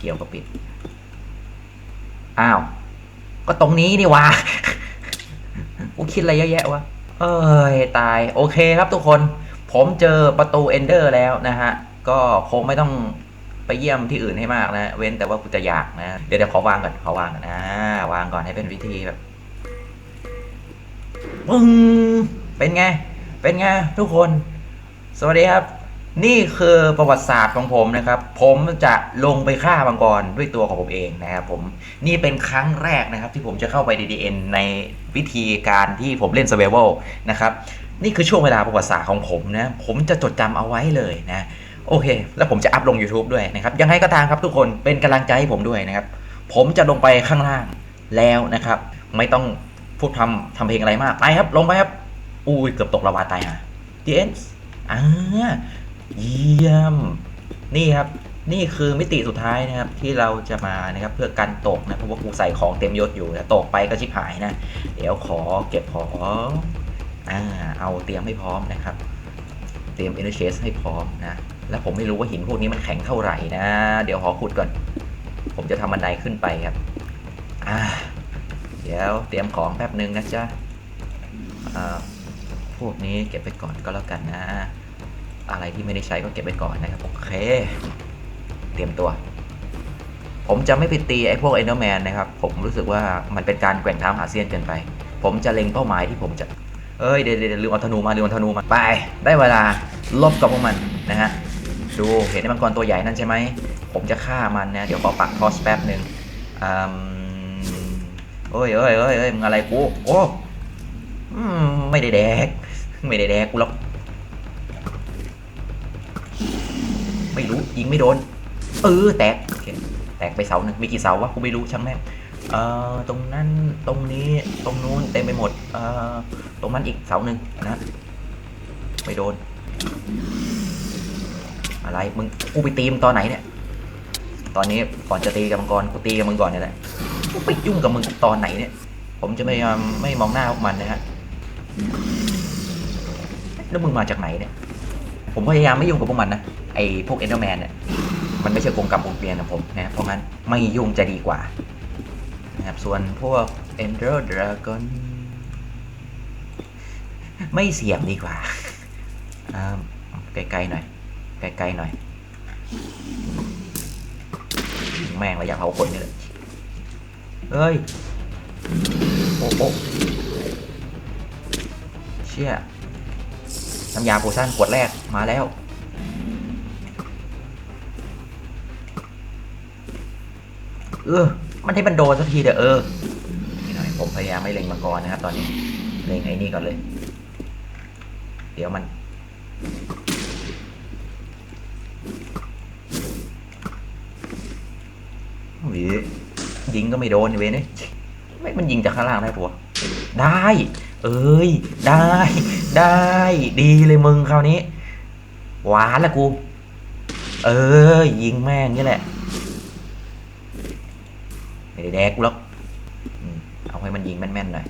เกี่ยวกับปิด อ้าว ก็ตรงนี้นี่วะกูคิดอะไรเยอะแยะวะ เอ้ย ตาย โอเคครับทุกคน ผมเจอประตูเอนเดอร์แล้วนะฮะ ก็คงไม่ต้องไปเยี่ยมที่อื่นให้มากนะ เว้นแต่ว่ากูจะอยากนะ เดี๋ยวเดี๋ยวขอวางก่อน ขอวางก่อนอ่าวางก่อนให้เป็นวิธีแบบปึ้งเป็นไง เป็นไงทุกคน สวัสดีครับ นี่คือประวัติศาสตร์ของผมนะครับ ผมจะลงไปฆ่ามังกรด้วยตัวของผมเองนะครับผมนี่เป็นครั้งแรกนะครับ ที่ผมจะเข้าไป DDN ในวิธีการที่ผมเล่น Survival นะครับนี่คือช่วงเวลาประวัติศาสตร์ของผมนะ ผมจะจดจำเอาไว้เลยนะโอเค แล้วผมจะอัพลง YouTube ด้วยนะครับ ยังไงก็ตามครับทุกคนเป็นกำลังใจให้ผมด้วยนะครับ ผมจะลงไปข้างล่างแล้วนะครับ ไม่ต้องพูดทำทำเพลงอะไรมากไปครับ ลงไปครับ อุ้ยเกือบตกระวาตายอะ The End อ่า เยี่ยม นี่ครับ นี่คือมิติสุดท้ายนะครับ ที่เราจะมานะครับเพื่อกันตกนะเพราะว่ากูใส่ของเต็มยศอยู่นะตกไปก็ชิบหายนะ เดี๋ยวขอเก็บของอ่าเอาเตรียมให้พร้อมนะครับ เตรียม e n e r g y chest ให้พร้อมนะ แล้วผมไม่รู้ว่าหินพวกนี้มันแข็งเท่าไหร่นะ เดี๋ยวขอขุดก่อน ผมจะทำบันไดขึ้นไปครับอ่าเดี๋ยวเตรียมของแป๊บนึงนะจ๊ะอ่าพวกนี้เก็บไปก่อนก็แล้วกันนะ อะไรที่ไม่ได้ใช้ก็เก็บไว้ก่อนนะครับ โอเค เตรียมตัว ผมจะไม่ไปตีไอ้พวกเอนเดอร์แมนนะครับ ผมรู้สึกว่ามันเป็นการแกว่งเท้าหาเซียนเกินไป ผมจะเล็งเป้าหมายที่ผมจะ เอ้ยเดี๋ยวเดี๋ยวลืมเอาธนูมาลืมเอาธนูมาไป ได้เวลาลบกับพวกมันนะฮะ ดูเห็นไอ้มังกรตัวใหญ่นั่นใช่ไหม ผมจะฆ่ามันนะ เดี๋ยวขอปักทอสแป๊บหนึ่งอืมเอ้ยเอ้ยเอ้ยเอ้ยมึงอะไรกู โอ้ไม่ได้แดก ไม่ได้แดกกูหรอก ไม่รู้ยิงไม่โดน เออแตกโอเคแตกไปเสาหนึ่งมีกี่เสาวะกูไม่รู้ช่างแม่งเอ่อตรงนั้นตรงนี้ตรงนู้นเต็มไปหมดเอ่อตรงนั้นอีกเสาหนึ่งนะไม่โดน อะไรมึงกูไปตีมตอนไหนเนี่ย ตอนนี้ก่อนจะตีกับมังกรกูตีกับมึงก่อนเนี่ยแหละกูไปยุ่งกับมึงตอนไหนเนี่ย ผมจะไม่ไม่มองหน้าพวกมันนะฮะแล้วมึงมาจากไหนเนี่ย ผมพยายามไม่ยุ่งกับพวกมันนะ ไอ้พวกเอนเดอร์แมนเนี่ย มันไม่ใช่กงกรรมกงเกลียนของผมนะ เพราะงั้นไม่ยุ่งจะดีกว่า นะครับ ส่วนพวกเอนเดอร์ดราก้อนไม่เสี่ยงดีกว่า ไกลๆหน่อย ไกลๆหน่อย แม่งเราอยากเผาคนนี่แหละเฮ้ย โอ้โอ้เชี่ย น้ำยาโพชั่นขวดแรกมาแล้ว เออ มันให้มันโดนสักทีเด้อเออนี่หน่อยผมพยายามไม่เล็งมังกรนะครับ ตอนนี้ เล็งไอ้นี่ก่อนเลย เดี๋ยวมัน ยิงก็ไม่โดนเว้ยเนี่ยไม่มันยิงจากข้างล่างได้ปะได้ เอ้ย ได้ ได้ ดีเลยมึงคราวนี้ หวานละกู เออยิงแม่งนี่แหละ ไม่ได้แดกหรอกเอาให้มันยิงแม่นๆหน่อย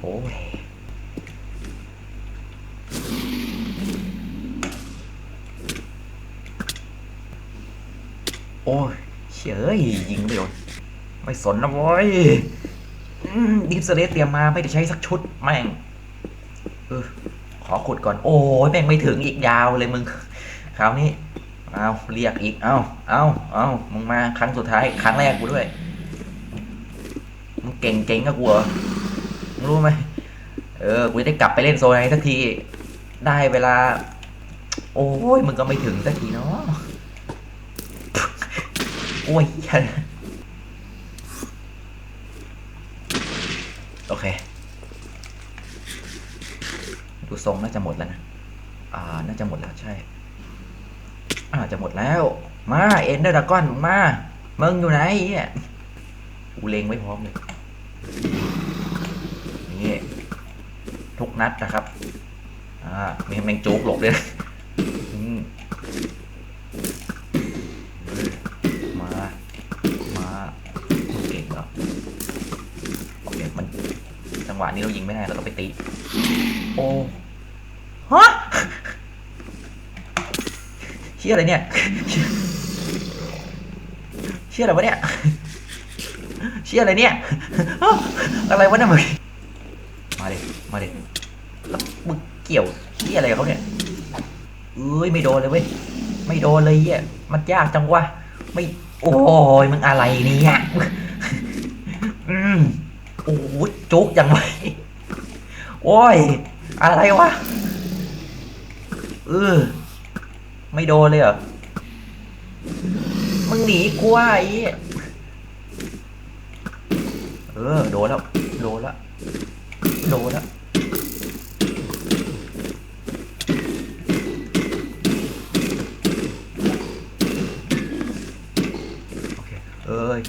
โอ้ยโอ้ยเฉยยิงไม่โดน ไม่สนนะโว้ยดิฟสเลสเตรียมมาไม่ได้ใช้สักชุดแม่งเออขอขุดก่อน โอ้ยแม่งไม่ถึงอีกยาวเลยมึง คราวนี้ เอาเรียกอีก เอาเอาเอามึงมาครั้งสุดท้าย ครั้งแรกกูด้วย มึงเก่งเก่งกับกูเหรอมึงรู้ไหมเออ กูจะได้กลับไปเล่นโซนไหนสักที ได้เวลา โอ้ยมึงก็ไม่ถึงสักทีเนาะโอ้ย โอเค ดูทรงน่าจะหมดแล้วนะอ่าน่าจะหมดแล้วใช่อ่าจะหมดแล้ว มาเอ็นเดอร์ดากอนมามึงอยู่ไหนเนี่ยกูเลงไม่พร้อมเลยนี่ทุกนัดนะครับอ่ามีแมงจุกหลบเลยมเออมามาเก่งเหรอโอเคมันจังหวะนี้เรายิงไม่ได้เราต้องไปตี โอ้ฮะเชี่ยอะไรเนี่ยเชี่ยอะไรวะเนี่ยเชี่ยอะไรเนี่ยอะไรวะเนี่ยมึงมาดิมาดิแล้วมึงเกี่ยวเชี่ยอะไรเขาเนี่ยเอ้ยไม่โดนเลยเว้ยไม่โดนเลยเหี้ยมันยากจังวะไม่โอ้ยมึงอะไรเนี่ยอืมโอ้ยจุกจังเลยโอ้ย อะไรวะเออไม่โดนเลยเหรอ มึงหนีกูว่าไอ้เออ โดนแล้ว โดนแล้ว โดนแล้ว โอเค เอ้ย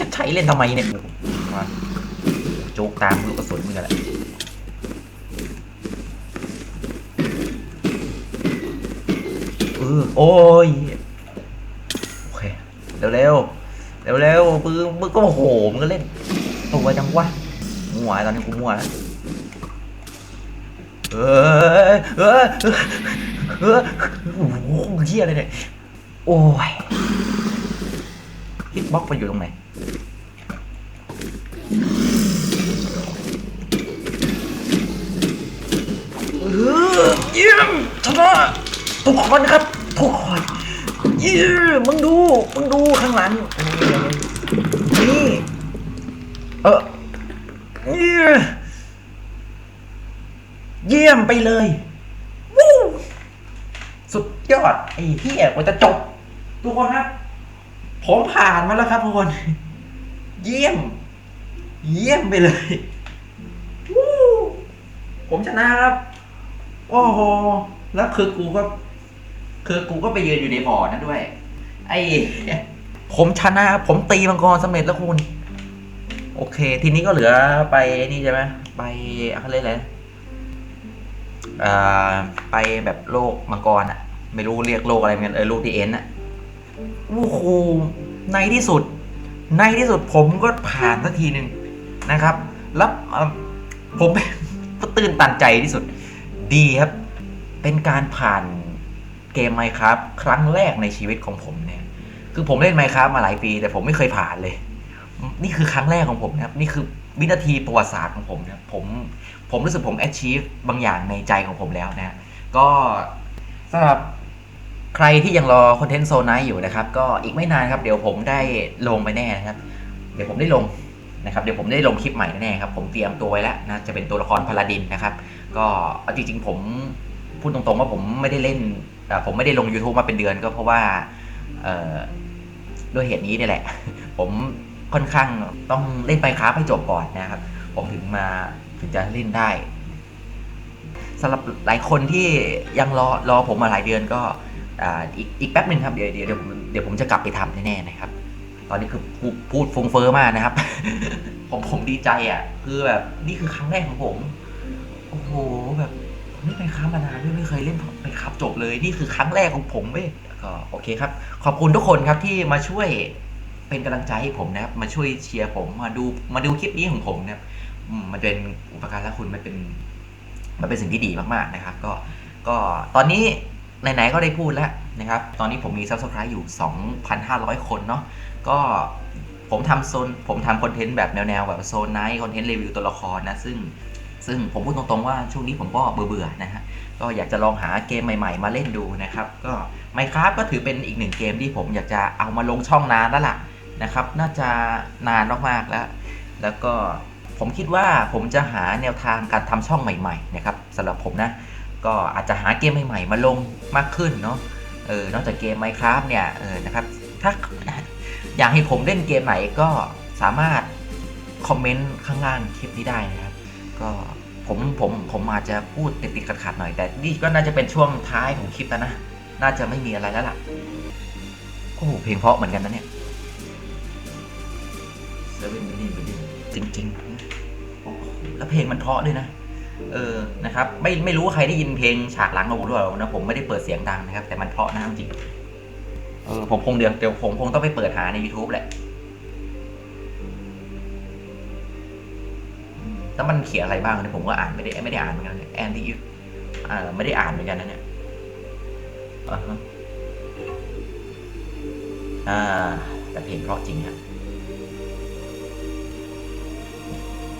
จะใช้เล่นทำไมเนี่ย ตามลูกกระสุนมึงกันแหละเออโอ้ยโอเคเร็วเร็วเร็วเร็วๆมึงมึงก็โอ้โหมึงก็เล่นตัวจังวะมั่วตอนนี้กูมั่วแล้วเออเออเออโอ้โหเหี้ยอะไรเนี่ยโอ้ยฮิตบ็อกมันอยู่ตรงไหน เยี่ยมชนะทุกคนครับทุกคนเยี่ยมมึงดูมึงดูข้างหลังนี่เออเยี่ยมเยี่ยมไปเลยวู้สุดยอดไอ้เหี้ยกว่าจะจบทุกคนครับ ผมผ่านมาแล้วครับทุกคน เยี่ยม เยี่ยมไปเลยวู้ผมชนะครับ โอ้โห แล้วคือกูก็ คือกูก็ไปยืนอยู่ในบ่อนั้นด้วย ไอ้ผมชนะ ผมตีมังกรสำเร็จแล้วคุณ โอเค ทีนี้ก็เหลือไปนี่ใช่ไหมไปอะไรยกอะไรนะอ่าไปแบบโลกมังกรอะไม่รู้เรียกโลกอะไรเหมือนกันเออโลกดีเอ็นอะโอ้โหในที่สุด ในที่สุดผมก็ผ่านสักทีหนึ่งนะครับ แล้วผมตื่นตันใจที่สุด ดีครับ เป็นการผ่านเกม Minecraft ครั้งแรกในชีวิตของผมเนี่ย คือผมเล่น Minecraft มาหลายปี แต่ผมไม่เคยผ่านเลย นี่คือครั้งแรกของผมนะครับ นี่คือวินาทีประวัติศาสตร์ของผมนะครับผมผมรู้สึกผม achieve บางอย่างในใจของผมแล้วนะฮะก็สำหรับใครที่ยังรอคอนเทนต์โซนไนอยู่นะครับ ก็อีกไม่นานครับ เดี๋ยวผมได้ลงไปแน่นะครับ เดี๋ยวผมได้ลง นะครับเดี๋ยวผมได้ลงคลิปใหม่แน่ๆครับผมเตรียมตัวไว้แล้วนะจะเป็นตัวละครพาลาดินนะครับก็เอาจริงๆผมพูดตรงๆว่าผมไม่ได้เล่นผมไม่ได้ลง YouTube มาเป็นเดือนก็เพราะว่าด้วยเหตุนี้นี่แหละ ผมค่อนข้างต้องเล่นไปคราให้จบก่อนนะครับ ผมถึงมาถึงจะเล่นได้สำหรับหลายคนที่ยังรอรอผมมาหลายเดือนก็อ,อีกอีกแป๊บหนึ่งครับเดี๋ยวเดี๋ยวเดี๋ยวผมเดี๋ยวผมจะกลับไปทำแน่ๆนะครับ ตอนนี้คือพูดพูดฟุ้งเฟ้อมากนะครับ ผมผมดีใจอะ คือแบบนี่คือครั้งแรกของผม โอ้โหแบบไม่ไปค้ามานานด้วยไม่เคยเล่นไปครับจบเลย นี่คือครั้งแรกของผมเว้ยก็โอเคครับ ขอบคุณทุกคนครับที่มาช่วยเป็นกำลังใจให้ผมนะครับ มาช่วยเชียร์ผมมาดูมาดูคลิปนี้ของผมนะครับมันเป็นอุปการะคุณมันเป็น มันเป็นสิ่งที่ดีมากๆนะครับ ก็ก็ตอนนี้ไหนๆก็ได้พูดแล้วนะครับ ตอนนี้ผมมี subscribe อยู่ 2,500 คนเนาะ ก็ผมทำโซนผมทำคอนเทนต์แบบแนวๆแบบโซนไนท์คอนเทนต์รีวิวตัวละครนะ ซึ่งซึ่งผมพูดตรงๆว่าช่วงนี้ผมก็เบื่อๆนะฮะก็อยากจะลองหาเกมใหม่ๆ มาเล่นดูนะครับ ก็ Minecraft ก็ถือเป็นอีกหนึ่งเกมที่ผมอยากจะเอามาลงช่องนานแล้วล่ะนะครับ น่าจะนานมากๆแล้ว แล้วก็ผมคิดว่าผมจะหาแนวทางการทำช่องใหม่ๆนะครับสำหรับผมนะ ก็อาจจะหาเกมใหม่ๆ มาลงมากขึ้นเนาะเออนอกจากเกม Minecraft เนี่ยเออนะครับถ้า อยากให้ผมเล่นเกมไหนก็สามารถคอมเมนต์ข้างล่างคลิปนี้ได้นะครับ ก็ผมผมผมอาจจะพูดติดติดขัดขัดๆหน่อย แต่นี่ก็น่าจะเป็นช่วงท้ายของคลิปแล้วนะ น่าจะไม่มีอะไรแล้วล่ะ โอ้โหเพลงเพราะเหมือนกันนะเนี่ยเซเว่นบิลลิบิลลิจริงๆโอ้โหแล้วเพลงมันเพราะด้วยนะ เออ นะครับ ไม่ไม่รู้ว่าใครได้ยินเพลงฉากหลังเราหรือเปล่านะ ผมไม่ได้เปิดเสียงดังนะครับ แต่มันเพราะนะจริง เออผมคงเดี๋ยวเดี๋ยวผมคงต้องไปเปิดหาใน YouTube แหละแล้วมันเขียนอะไรบ้างเนี่ยผมก็อ่านไม่ได้ไม่ได้อ่านเหมือนกันแอนดี้อ่าไม่ได้อ่านเหมือนกันนะเนี่ยอ่าฮะอ่าแต่เพลงเพราะจริงฮะ